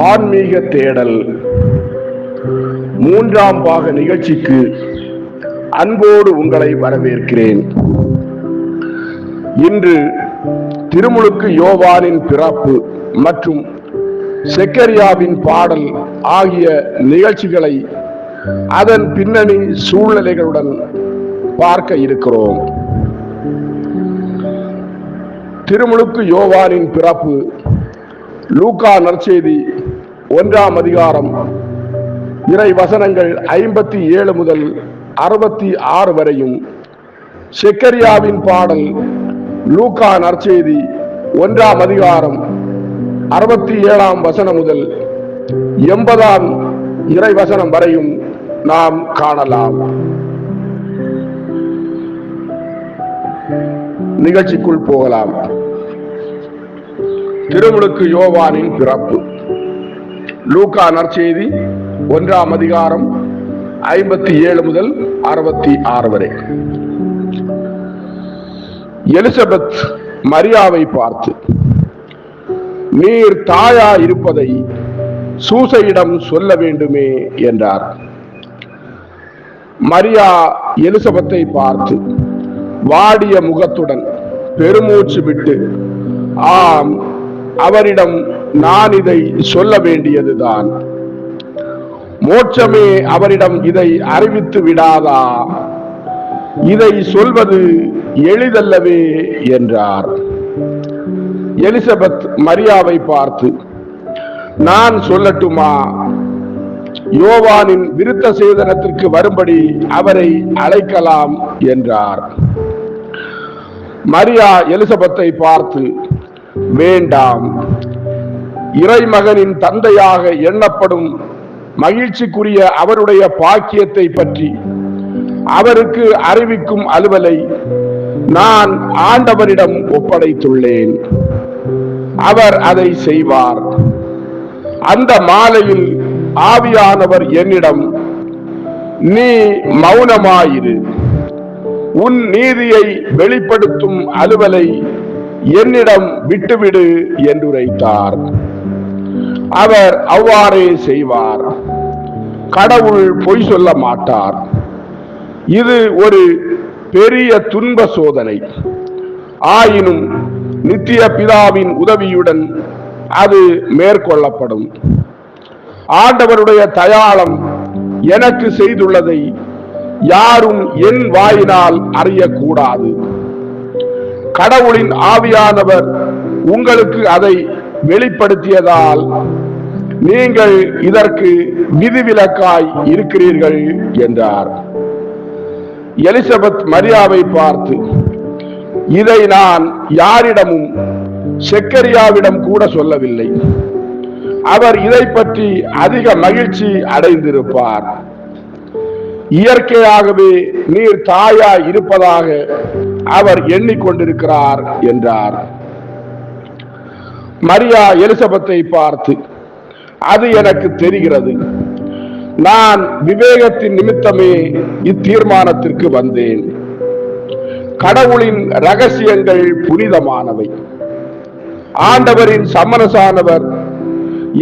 ஆன்மீக தேடல். மூன்றாம் பாக நிகழ்ச்சிக்கு அன்போடு உங்களை வரவேற்கிறேன். இன்று திருமுழுக்கு யோவானின் பிறப்பு மற்றும் செக்கரியாவின் பாடல் ஆகிய நிகழ்ச்சிகளை அதன் பின்னணி சூழ்நிலைகளுடன் பார்க்க இருக்கிறோம். திருமுழுக்கு யோவானின் பிறப்பு லூகா நற்செய்தி ஒன்றாம் அதிகாரம் இறை வசனங்கள் ஐம்பத்தி ஏழு முதல் அறுபத்தி ஆறு வரையும். செக்கரியாவின் பாடல் லூக்கா நற்செய்தி ஒன்றாம் அதிகாரம் அறுபத்தி ஏழாம் வசனம் முதல் எண்பதாம் இறை வசனம் வரையும் நாம் காணலாம். நிகழ்ச்சிக்குள் போகலாம். திருமுழுக்கு யோவானின் பிறப்பு. லூகா நற்செய்தி ஒன்றாம் அதிகாரம் ஐம்பத்தி ஏழு முதல் அறுபத்தி ஆறு வரை. எலிசபெத் மரியாவை பார்த்து நீர் தாயா இருப்பதை சூசையிடம் சொல்ல வேண்டுமே என்றார். மரியா எலிசபெத்தை பார்த்து வாடிய முகத்துடன் பெருமூச்சு விட்டு ஆம் அவரிடம் நான் இதை சொல்ல வேண்டியதுதான். மோட்சமே அவரிடம் இதை அறிவித்து விடாதா? இதை சொல்வது எளிதல்லவே என்றார். எலிசபெத் மரியாவை பார்த்து நான் சொல்லட்டுமா? யோவானின் விருத்த சேதனத்திற்கு வரும்படி அவரை அழைக்கலாம் என்றார். மரியா எலிசபெத்தை பார்த்து வேண்டாம். இறைமகனின் தந்தையாக எண்ணப்படும் மகிழ்ச்சிக்குரிய அவருடைய பாக்கியத்தை பற்றி அவருக்கு அறிவிக்கும் அலுவலை நான் ஆண்டவரிடம் ஒப்படைத்துள்ளேன். அவர் அதை செய்வார். அந்த மாலையில் ஆவியானவர் என்னிடம் நீ மௌனமாயிரு. உன் நீதியை வெளிப்படுத்தும் அலுவலை என்னிடம் விட்டுவிடு என்றுரைத்தார். அவர் அவ்வாறே செய்வார். கடவுள் பொய் சொல்ல மாட்டார். இது ஒரு பெரிய துன்ப சோதனை. ஆயினும் நித்திய பிதாவின் உதவியுடன் அது மேற்கொள்ளப்படும். ஆண்டவருடைய தயாளம் எனக்கு செய்துள்ளதை யாரும் என் வாயினால் அறியக்கூடாது. கடவுளின் ஆவியானவர் உங்களுக்கு அதை வெளிப்படுத்தியதால் நீங்கள் இதற்கு விதிவிலக்காய் இருக்கிறீர்கள் என்றார். எலிசபெத் மரியாவை பார்த்து இதை நான் யாரிடமும் செக்கரியாவிடம் கூட சொல்லவில்லை. அவர் இதை பற்றி அதிக மகிழ்ச்சி அடைந்திருப்பார். இயற்கையாகவே நீர் தாயாய் இருப்பதாக அவர் எண்ணிக்கொண்டிருக்கிறார் என்றார். மரியா எலிசபெத்தை பார்த்து அது எனக்கு தெரிகிறது. நான் விவேகத்தின் நிமித்தமே இத்தீர்மானத்திற்கு வந்தேன். கடவுளின் ரகசியங்கள் புனிதமானவை. ஆண்டவரின் சமரசானவர்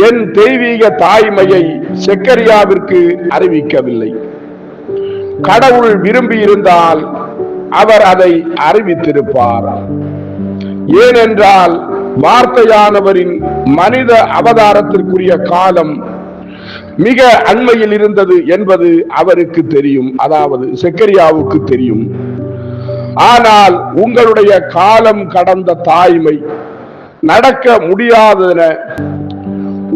என் தெய்வீக தாய்மையை செக்கரியாவிற்கு அறிவிக்கவில்லை. கடவுள் விரும்பியிருந்தால் அவர் அதை அறிவித்திருப்பார். ஏனென்றால் வார்த்தையானவரின் மனித அவதாரத்திற்குரிய காலம் மிக அண்மையில் இருந்தது என்பது அவருக்கு தெரியும். அதாவது செக்கரியாவுக்கு தெரியும். ஆனால் உங்களுடைய காலம் கடந்த தாய்மை நடக்க முடியாததென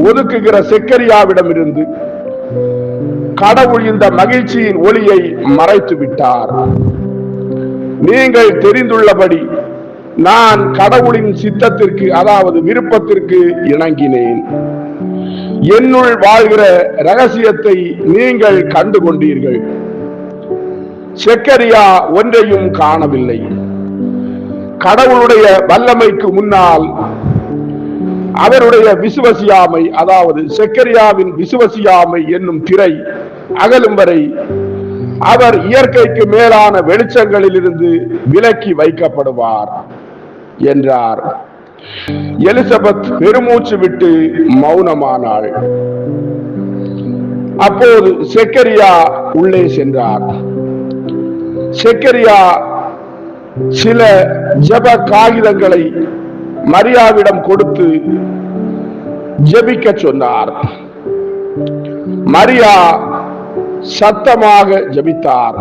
ஒதுக்குகிற செக்கரியாவிடமிருந்து கடவுள் இந்த மகிழ்ச்சியின் ஒளியை மறைத்து விட்டார் நீங்கள் தெரிந்துள்ளபடி நான் கடவுளின் சித்தத்திற்கு அதாவது விருப்பத்திற்கு இணங்கினேன். என்னுள் வாழ்கிற ரகசியத்தை நீங்கள் கண்டு கொண்டீர்கள் செக்கரியா ஒன்றையும் காணவில்லை. கடவுளுடைய வல்லமைக்கு முன்னால் அவருடைய விசுவசியாமை அதாவது செக்கரியாவின் விசுவசியாமை என்னும் திரை அகலும் வரை அவர் இயற்கைக்கு மேலான வெளிச்சங்களில் இருந்து விலக்கி வைக்கப்படுவார் என்றார். எலிசபெத் பெருமூச்சு விட்டு மௌனமானாள். அப்போது செக்கரியா உள்ளே சென்றார். செக்கரியா சில ஜெப காகிதங்களை மரியாவிடம் கொடுத்து ஜெபிக்க சொன்னார். மரியா சத்தமாக ஜெபித்தார்.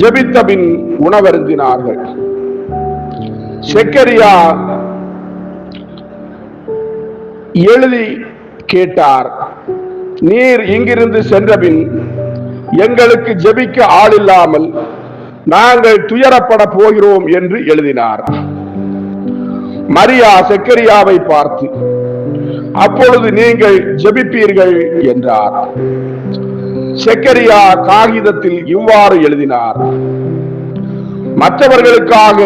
ஜெபித்த பின் உணவருந்தினார்கள். செக்கரியா எழுதி கேட்டார். நீர் இங்கிருந்து சென்றபின் எங்களுக்கு ஜெபிக்க ஆளில்லாமல் நாங்கள் துயரப்பட போகிறோம் என்று எழுதினார். மரியா செக்கரியாவை பார்த்து அப்பொழுது நீங்கள் ஜபிப்பீர்கள் என்றார். செக்கரியா காகிதத்தில் இவ்வாறு எழுதினார். மற்றவர்களுக்காக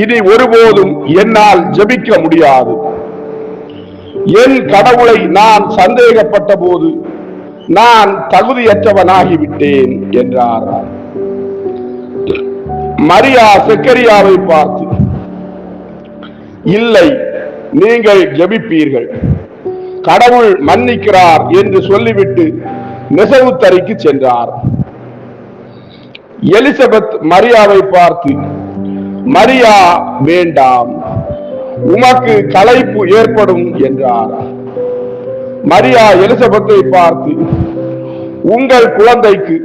இனி ஒருபோதும் என்னால் ஜபிக்க முடியாது. என் கடவுளை நான் சந்தேகப்பட்ட போது நான் தகுதியற்றவனாகிவிட்டேன் என்றார். மரியா செக்கரியாவை பார்த்து இல்லை நீங்கள் ஜபிப்பீர்கள். கடவுள் மன்னிக்கிறார் என்று சொல்லிவிட்டு நெசவுத்தறைக்கு சென்றார். எலிசபெத் மரியாவை பார்த்து மரியா வேண்டாம். உமக்கு களைப்பு ஏற்படும் என்றார். மரியா எலிசபெத்தை பார்த்து உங்கள் குழந்தைக்கு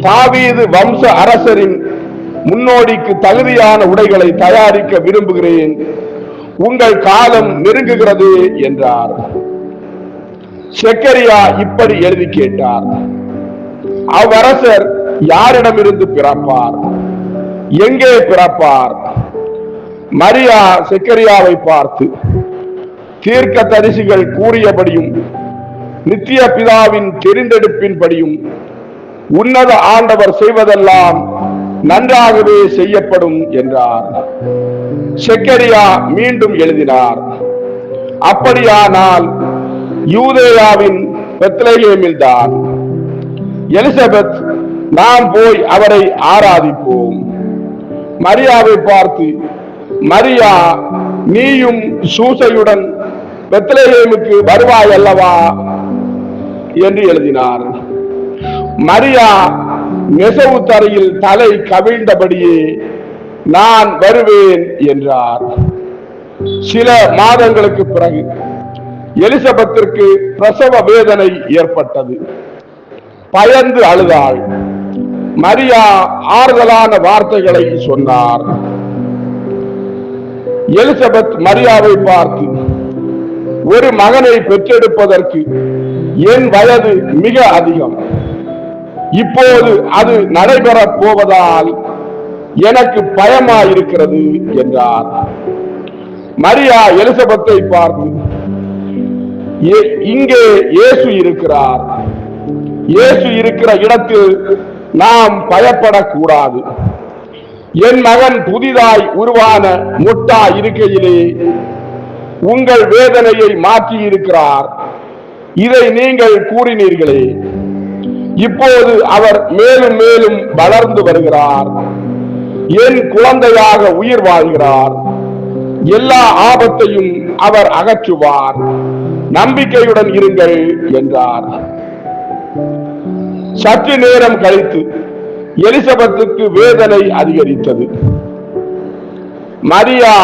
தாவீது வம்ச அரசரின் முன்னோடிக்கு தகுதியான உடைகளை தயாரிக்க விரும்புகிறேன். உங்கள் காலம் நெருங்குகிறது என்றார். செக்கரியா இப்படி எழுதி கேட்டார். அவ்வரசர் யாரிடமிருந்து பிறப்பார்? எங்கே பிறப்பார்? மரியா செக்கரியாவை பார்த்து தீர்க்க தரிசிகள் கூறியபடியும் நித்திய பிதாவின் தெரிந்தெடுப்பின்படியும் உன்னத ஆண்டவர் செய்வதெல்லாம் நன்றாகவே செய்யப்படும் என்றார். செக்கரியா மீண்டும் எழுதினார். அப்படியானால் யூதேயாவின் பெத்லகேமில்தான். எலிசபெத் நாம் போய் அவரை ஆராதிப்போம். மரியாவை பார்த்து மரியா நீயும் சூசையுடன் பெத்லேமுக்கு வருவாய் அல்லவா? என்று எழுதினார். மரியா நெசவு தரையில் தலை கவிழ்ந்தபடியே நான் வருவேன் என்றார். சில மாதங்களுக்கு பிறகு எலிசபெத்திற்கு பிரசவ வேதனை ஏற்பட்டது. பயந்து அழுதாள். மரியா ஆறுதலான வார்த்தைகளை சொன்னார். எலிசபெத் மரியாவை பார்த்து ஒரு மகனை பெற்றெடுப்பதற்கு என் வயது மிக அதிகம். இப்போது அது நடைபெறப் போவதால் எனக்கு பயமாயிருக்கிறது என்றார். மரியா எலிசபெத்தை பார்த்து இங்கே இயேசு இருக்கிறார். இயேசு இருக்கிற இடத்தில் நாம் பயப்படக்கூடாது. என் மகன் புதிதாய் உருவான முட்டா இருக்கையிலே உங்கள் வேதனையை மாற்றி இருக்கிறார் இதை நீங்கள் கூறினீர்களே. இப்போது அவர் மேலும் மேலும் வளர்ந்து வருகிறார். என் குழந்தையாக உயிர் வாழ்கிறார். எல்லா ஆபத்தையும் அவர் அகற்றுவார். நம்பிக்கையுடன் இருங்கள் என்றார். சற்று நேரம் கழித்து எலிசபெத்துக்கு வேதனை அதிகரித்தது. மரியா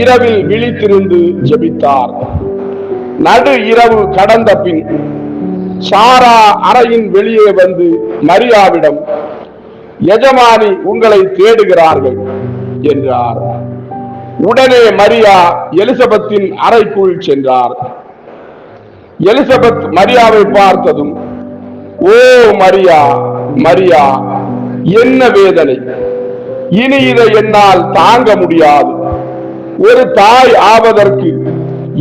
இரவில் விழித்திருந்து ஜெபித்தார். நடு இரவு கடந்த பின் சாரா அறையின் வெளியே வந்து மரியாவிடம் எஜமானி உங்களை தேடுகிறார்கள் என்றார். உடனே மரியா எலிசபெத்தின் அறைக்குள் சென்றார். எலிசபெத் மரியாவை பார்த்ததும் ஓ மரியா மரியா என்ன வேதனை! இனி இதை என்னால் தாங்க முடியாது. ஒரு தாய் ஆவதற்கு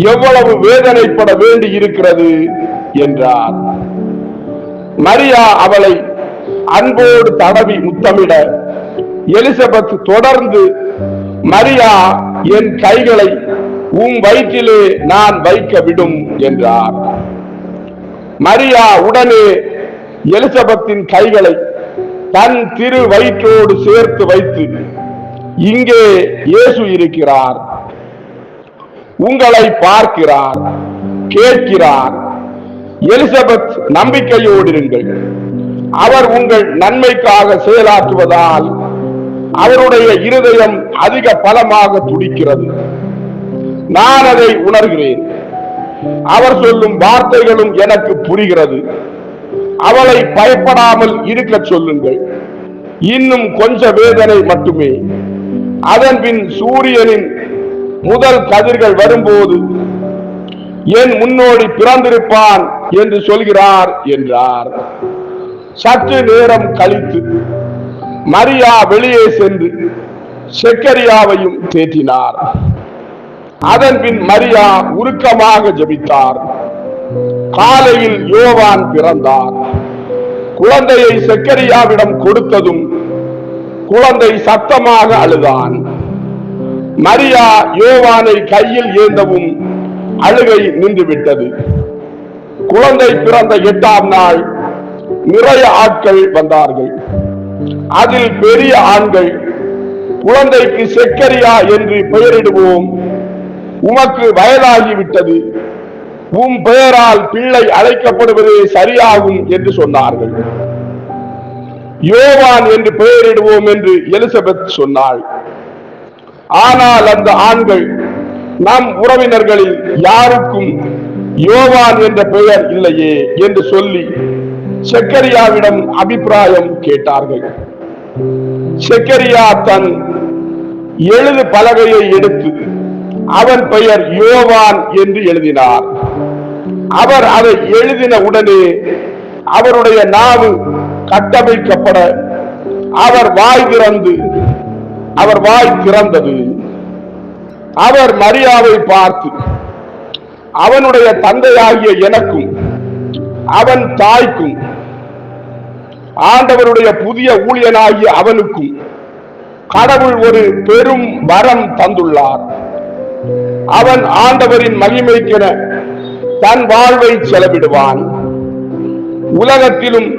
எவ்வளவு வேதனைப்பட வேண்டி இருக்கிறது என்றார். மரியா அவளை அன்போடு தடவி முத்தமிட எலிசபெத் தொடர்ந்து மரியா என் கைகளை உன் வயிற்றிலே நான் வைக்க விடும் என்றார். மரியா உடனே எலிசபெத்தின் கைகளை தன் திரு வயிற்றோடு சேர்த்து வைத்து இங்கே இயேசு இருக்கிறார். உங்களை பார்க்கிறார் கேட்கிறார். எலிசபெத் நம்பிக்கையோடு இருங்கள். அவர் உங்கள் நன்மைக்காக செயலாற்றுவதால் அவருடைய இருதயம் அதிக பலமாக துடிக்கிறது. நான் அதை உணர்கிறேன். அவர் சொல்லும் வார்த்தைகளும் எனக்கு புரிகிறது. அவளை பயப்படாமல் இருக்க சொல்லுங்கள். இன்னும் கொஞ்ச வேதனை மட்டுமே. அதன் பின் சூரியனின் முதல் கதிர்கள் வரும்போது என் முன்னோடி பிறந்திருப்பான் என்று சொல்கிறார் என்றார். சற்று நேரம் கழித்து மரியா வெளியே சென்று செக்கரியாவையும் தேற்றினார். அதன் பின் மரியா உருக்கமாக ஜெபித்தார். காலையில் யோவான் பிறந்தார். குழந்தையை செக்கரியாவிடம் கொடுத்ததும் குழந்தை சத்தமாக அழுதான். மரியா யோவானை கையில் ஏந்தவும் அழுகை நின்றுவிட்டது. குழந்தை பிறந்த எட்டாம் நாள் நிறைய ஆட்கள் வந்தார்கள். அதில் பெரிய ஆண்கள் குழந்தைக்கு செக்கரியா என்று பெயரிடுவோம் உமக்கு வயதாகிவிட்டது. உம் பெயரால் பிள்ளை அழைக்கப்படுவதே சரியாகும் என்று சொன்னார்கள். யோவான் என்று பெயரிடுவோம் என்று எலிசபெத் சொன்னாள். ஆனால் அந்த ஆண்கள் நம் உறவினர்களில் யாருக்கும் யோவான் என்ற பெயர் இல்லையே என்று சொல்லி செக்கரியாவிடம் அபிப்பிராயம் கேட்டார்கள். செக்கரியா தன் எழுது பலகையை எடுத்து அவன் பெயர் யோவான் என்று எழுதினார். அவர் அதை எழுதின உடனே அவருடைய நாவு கட்டமைக்கப்பட அவர் வாய் திறந்து அவர் வாய் திறந்தது. அவர் மரியாவை பார்த்து அவனுடைய தந்தையாகிய எனக்கும் அவன் தாய்க்கும் ஆண்டவருடைய புதிய ஊழியனாகிய அவனுக்கும் கடவுள் ஒரு பெரும் வரம் தந்துள்ளார். அவன் ஆண்டவரின் மகிமைக்கென தன் வாழ்வை செலவிடுவான். உலகத்திலும்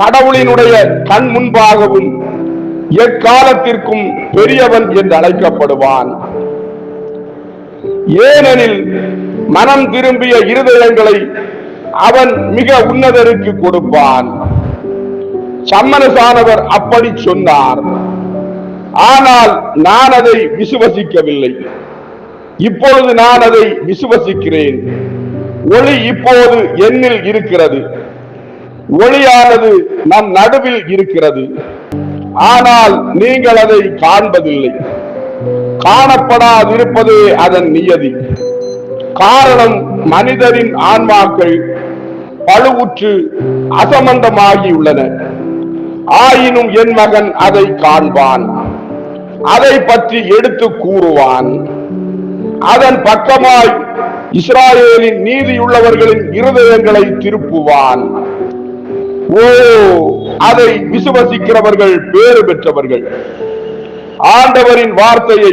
கடவுளினுடைய கண் முன்பாகவும் எக்காலத்திற்கும் பெரியவன் என்று அழைக்கப்படுவான். ஏனெனில் மனம் திரும்பிய இருதயங்களை அவன் மிக உன்னதருக்கு கொடுப்பான். சம்மனசானவர் அப்படி சொன்னார். ஆனால் நான் அதை விசுவசிக்கவில்லை. இப்பொழுது நான் அதை விசுவசிக்கிறேன். ஒளி இப்போது என்னில் இருக்கிறது. ஒளியானது நம் நடுவில் இருக்கிறது. ஆனால் நீங்கள் அதை காண்பதில்லை. காணப்படாதிருப்பதே அதன் நியதி. காரணம் மனிதரின் ஆன்மாக்கள் பழுவுற்று அசமந்தமாகியுள்ளன ஆயினும் என் மகன் அதை காண்பான். அதை பற்றி எடுத்து கூறுவான். அதன் பக்கமாய் இஸ்ராயேலின் நீதியுள்ளவர்களின் இருதயங்களை திருப்புவான். ஓ அதை விசுவசிக்கிறவர்கள் பேறு பெற்றவர்கள். ஆண்டவரின் வார்த்தையை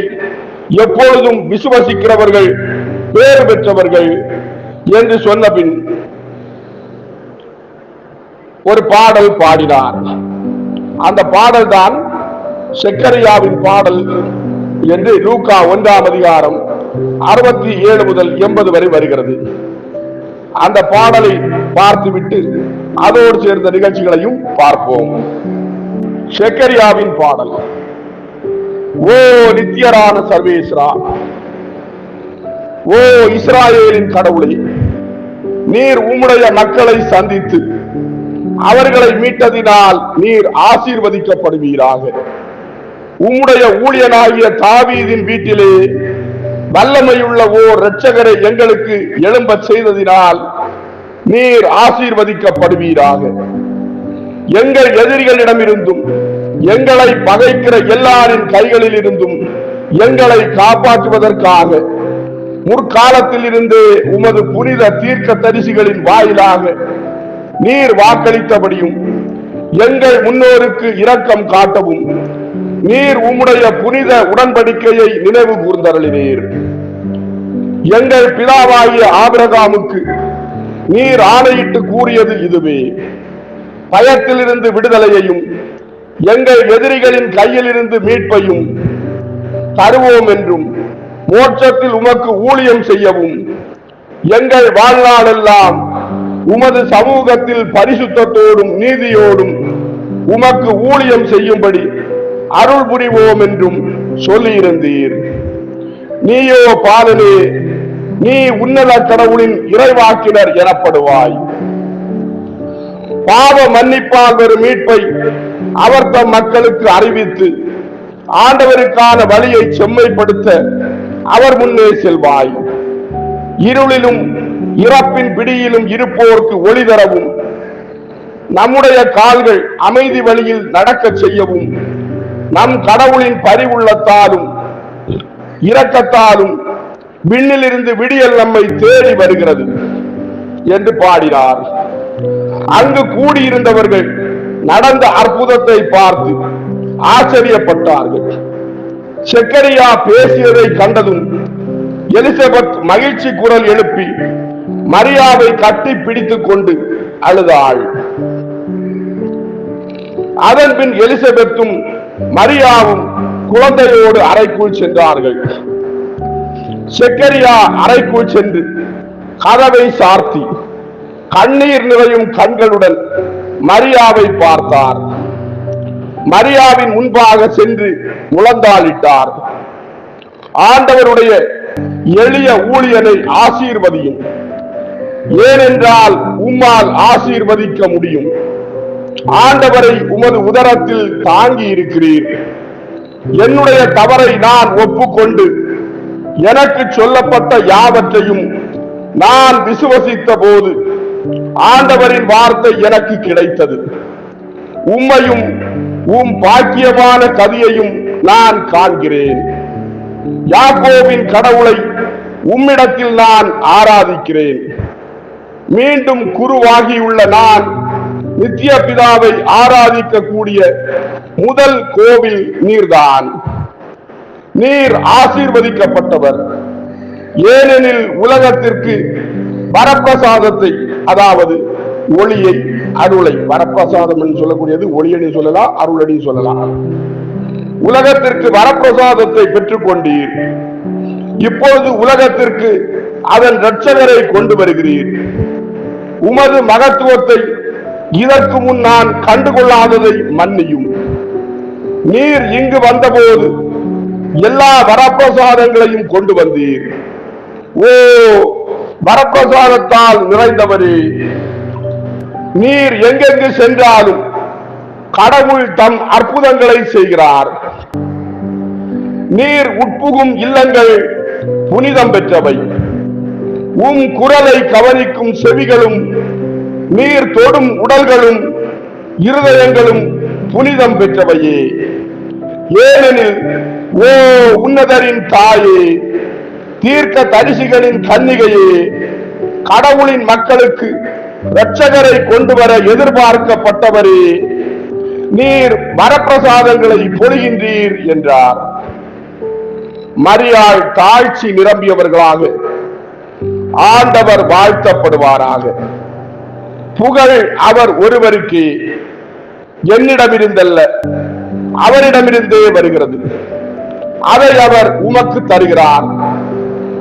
எப்பொழுதும் விசுவசிக்கிறவர்கள் பேறு பெற்றவர்கள் என்று சொன்ன பின் ஒரு பாடல் பாடினார். அந்த பாடல் தான் செக்கரியாவின் பாடல் என்று லூகா ஒன்றாம் அதிகாரம் அறுபத்தி ஏழு முதல் எண்பது வரை வருகிறது. அந்த பாடலை பார்த்துவிட்டு அதோடு சேர்ந்த நிகழ்ச்சிகளையும் பார்ப்போம். செக்கரியாவின் பாடல் ஓ நித்தியரான சர்வேஸ்வரா ஓ இஸ்ராயேலின் கடவுளை நீர் உம்முடைய மக்களை சந்தித்து அவர்களை மீட்டதினால் நீர் ஆசீர்வதிக்கப்படுவீராக. உம்முடைய ஊழியனாகிய தாவீதின் வீட்டிலே வல்லமையுள்ள ஓர் இரட்சகரை எங்களுக்கு எழும்பச் செய்ததினால் நீர் ஆசீர்வதிக்கப்படுவீராக. எங்கள் எதிரிகளிடமிருந்தும் எங்களை பகைக்கிற எல்லாரின் கைகளில் இருந்தும் எங்களை காப்பாற்றுவதற்காக முற்காலத்தில் இருந்து உமது புனித தீர்க்க தரிசிகளின் வாயிலாக நீர் வாக்களித்தபடியும் எங்கள் முன்னோருக்கு இரக்கம் காட்டவும் நீர் உம்முடைய புனித உடன்படிக்கையை நினைவு கூர்ந்தருளினீர். எங்கள் பிதாவாகிய ஆபிரகாமுக்கு நீர் ஆணையிட்டு கூறியது இதுவே. பயத்திலிருந்து விடுதலையையும் எங்கள் எதிரிகளின் கையிலிருந்து மீட்பையும் தருவோம் என்றும் மோட்சத்தில் உமக்கு ஊழியம் செய்யவும் எங்கள் வாழ்நாளெல்லாம் உமது சமூகத்தில் பரிசுத்தத்தோடும் நீதியோடும் உமக்கு ஊழியம் செய்யும்படி அருள் புரிவோம் என்றும் சொல்லியிருந்தீர். நீயோ பாலனே நீ உன்னத கடவுளின் இறைவாக்கினர் எனப்படுவாய். பாவ மன்னிப்பால் வரும் மீட்பை அவர் தம் மக்களுக்கு அறிவித்து ஆண்டவருக்கான வழியை செம்மைப்படுத்த அவர் முன்னே செல்வாய். இருளிலும் இறப்பின் பிடியிலும் இருப்போருக்கு ஒளி தரவும் நம்முடைய கால்கள் அமைதி வழியில் நடக்கச் செய்யவும் நம் கடவுளின் பரிவுள்ளத்தாலும் இரக்கத்தாலும் விண்ணிலிருந்து விடியல் நம்மை தேடி வருகிறது என்று பாடினார். அங்கு கூடியிருந்தவர்கள் நடந்த அற்புதத்தை பார்த்து ஆச்சரியப்பட்டார்கள். செக்கரியா பேசியதை கண்டதும் எலிசபெத் மகிழ்ச்சி குரல் எழுப்பி மரியாவை கட்டி பிடித்துக் கொண்டு அழுதாள். அதன் பின் எலிசபெத்தும் மரியாவும் குழந்தையோடு அறைக்குள் சென்றார்கள். செக்கரியா அறைக்குள் சென்று கதவை சார்த்தி கண்ணீர் நிறையும் கண்களுடன் மரியாவை பார்த்தார். மரியாவின் முன்பாக சென்று முழந்தாளிட்டார் ஆண்டவருடைய எளிய ஊழியனை ஆசீர்வதியும். ஏனென்றால் உம்மால் ஆசீர்வதிக்க முடியும். ஆண்டவரை உமது உதரத்தில் தாங்கி இருக்கிறீர். என்னுடைய தவறை நான் ஒப்புக்கொண்டு எனக்கு சொல்லப்பட்ட யாவற்றையும் நான் விசுவசித்த போது ஆண்டவரின் வார்த்தை எனக்கு கிடைத்தது. உம்மையும் உம் பாக்கியமான கதியையும் நான் காண்கிறேன். யாக்கோவின் கடவுளை உம்மிடத்தில் நான் ஆராதிக்கிறேன். மீண்டும் குருவாகியுள்ள நான் நித்திய பிதாவை ஆராதிக்கக்கூடிய முதல் கோவில் நீர்தான். நீர் ஆசீர்வதிக்கப்பட்டவர். ஏனெனில் உலகத்திற்கு வரப்பிரசாதத்தை அதாவது ஒளியை அருளை வரப்பிரசாதம் என்று சொல்லக்கூடியது ஒளியடி சொல்லலாம் அருளடி சொல்லலாம். உலகத்திற்கு வரப்பிரசாதத்தை பெற்றுக் கொண்டீர் இப்பொழுது உலகத்திற்கு அதன் இரட்சகரை கொண்டு வருகிறீர். உமது மகத்துவத்தை இதற்கு முன் நான் கண்டுகொள்ளாததை மன்னியும். நீர் இங்கு வந்தபோது எல்லா வரப்பிரசாதங்களையும் கொண்டு வந்தீர். ஓ வரப்பிரசாதத்தால் நிறைந்தவரே. நீர் எங்கெங்கு சென்றாலும் கடவுள் தம் அற்புதங்களை செய்கிறார். நீர் உட்புகும் இல்லங்கள் புனிதம் பெற்றவை. உம் குரலை கவனிக்கும் செவிகளும் நீர் தொடும் உடல்களும் இருதயங்களும் புனிதம் பெற்றவையே. ஏனெனில் ஓ உன்னதரின் தாயே தீர்க்க தரிசிகளின் கன்னிகையே கடவுளின் மக்களுக்கு இரட்சகரை கொண்டு வர எதிர்பார்க்கப்பட்டவரே நீர் வரப்பிரசாதங்களை பொழிகின்றீர் என்றார். மரியாள் தாழ்ச்சி நிரம்பியவர்களாக ஆண்டவர் வாழ்த்தப்படுவாராக. புகழ் அவர் ஒருவருக்கு என்னிடமிருந்தல்ல அவரிடமிருந்தே வருகிறது. அதை அவர் உமக்கு தருகிறார்.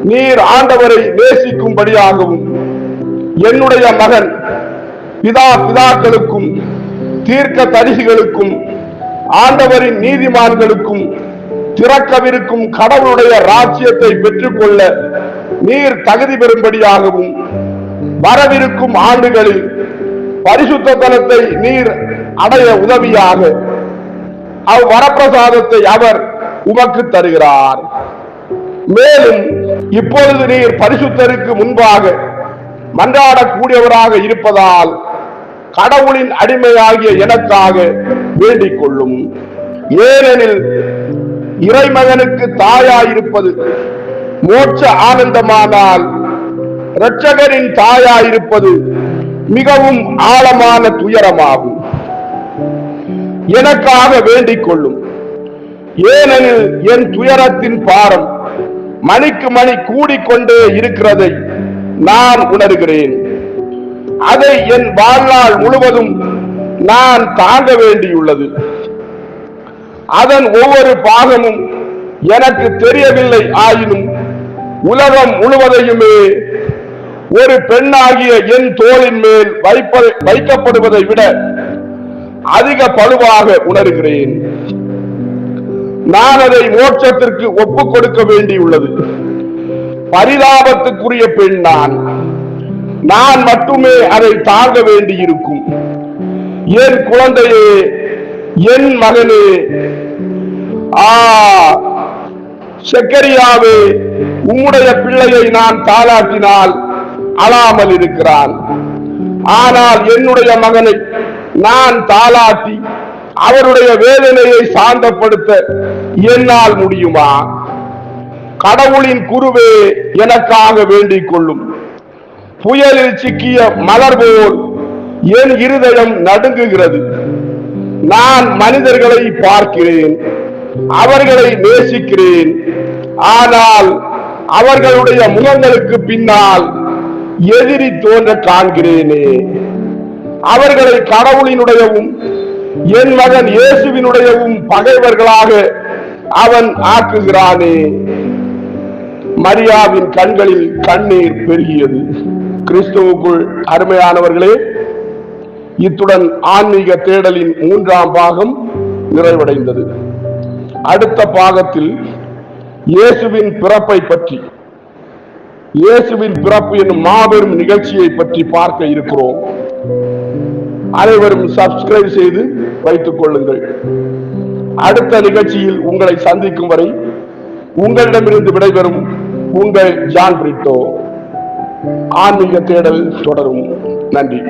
நீர் ஆண்டவரை நேசிக்கும்படியாகவும் என்னுடைய மகன் பிதா பிதாக்களுக்கும் தீர்க்க தரிசிகளுக்கும் ஆண்டவரின் நீதிமான்களுக்கும் திறக்கவிருக்கும் கடவுளுடைய ராஜ்யத்தை பெற்றுக்கொள்ள நீர் தகுதி பெறும்படியாகவும் வரவிருக்கும் ஆண்டுகளில் பரிசுத்த தலத்தை நீர் அடைய உதவியாக அவ் வரப்பிரசாதத்தை அவர் உமக்கு தருகிறார். மேலும் இப்பொழுது நீர் பரிசுத்தருக்கு முன்பாக மன்றாடக்கூடியவராக இருப்பதால் கடவுளின் அடிமையாகிய எனக்காக வேண்டிக் கொள்ளும் ஏனெனில் இறைமகனுக்கு தாயாயிருப்பது மோட்ச ஆனந்தமானால் இரட்சகரின் தாயாயிருப்பது மிகவும் ஆழமான துயரமாகும். எனக்காக வேண்டிக் கொள்ளும் ஏனெனில் என் துயரத்தின் பாரம் மணிக்கு மணி கூடிக்கொண்டே இருக்கிறதை நான் உணர்கிறேன். அதை என் வாழ்நாள் முழுவதும் நான் தாங்க வேண்டியுள்ளது. அதன் ஒவ்வொரு பாகமும் எனக்கு தெரியவில்லை ஆயினும் உலகம் முழுவதையுமே ஒரு பெண்ணாகிய என் தோளின் மேல் வைப்ப வைக்கப்படுவதை விட அதிக பழுவாக உணர்கிறேன். நான் அதை மோட்சத்திற்கு ஒப்புக் கொடுக்க வேண்டியுள்ளது. பரிதாபத்துக்குரிய பெண் நான். நான் மட்டுமே அதை தாங்க வேண்டியிருக்கும். என் குழந்தையே என் மகனே ஆ செக்கரியாவே உம்முடைய பிள்ளையை நான் தாளாட்டினால் அழாமல் இருக்கிறான். ஆனால் என்னுடைய மகனை நான் தாளாட்டி அவருடைய வேதனையை சாந்தப்படுத்த என்னால் முடியுமா? கடவுளின் குருவே எனக்காக வேண்டிக் கொள்ளும். புயலில் சிக்கிய மலர் போல் என் இருதயம் நடுங்குகிறது. நான் மனிதர்களை பார்க்கிறேன் அவர்களை நேசிக்கிறேன். ஆனால் அவர்களுடைய முகங்களுக்கு பின்னால் எதிரி தோன்ற காண்கிறேனே. அவர்களை கடவுளினுடையவும் என் மகன் இயேசுவினுடையவும் பகைவர்களாக அவன் ஆக்குகிறானே. மரியாவின் கண்களில் கண்ணீர் பெருகியது. கிறிஸ்துவுக்குள் அருமையானவர்களே இத்துடன் ஆன்மீக தேடலின் மூன்றாம் பாகம் நிறைவடைந்தது. அடுத்த பாகத்தில் இயேசுவின் பிறப்பை பற்றி இயேசுவின் பிறப்பு என்னும் மாபெரும் நிகழ்ச்சியை பற்றி பார்க்க இருக்கிறோம். அனைவரும் சப்ஸ்கிரைப் செய்து வைத்துக் கொள்ளுங்கள். அடுத்த நிகழ்ச்சியில் உங்களை சந்திக்கும் வரை உங்களிடமிருந்து விடைபெறும் உங்கள் ஜான் பிரிட்டோ. ஆன்மீக தேடல் தொடரும். நன்றி.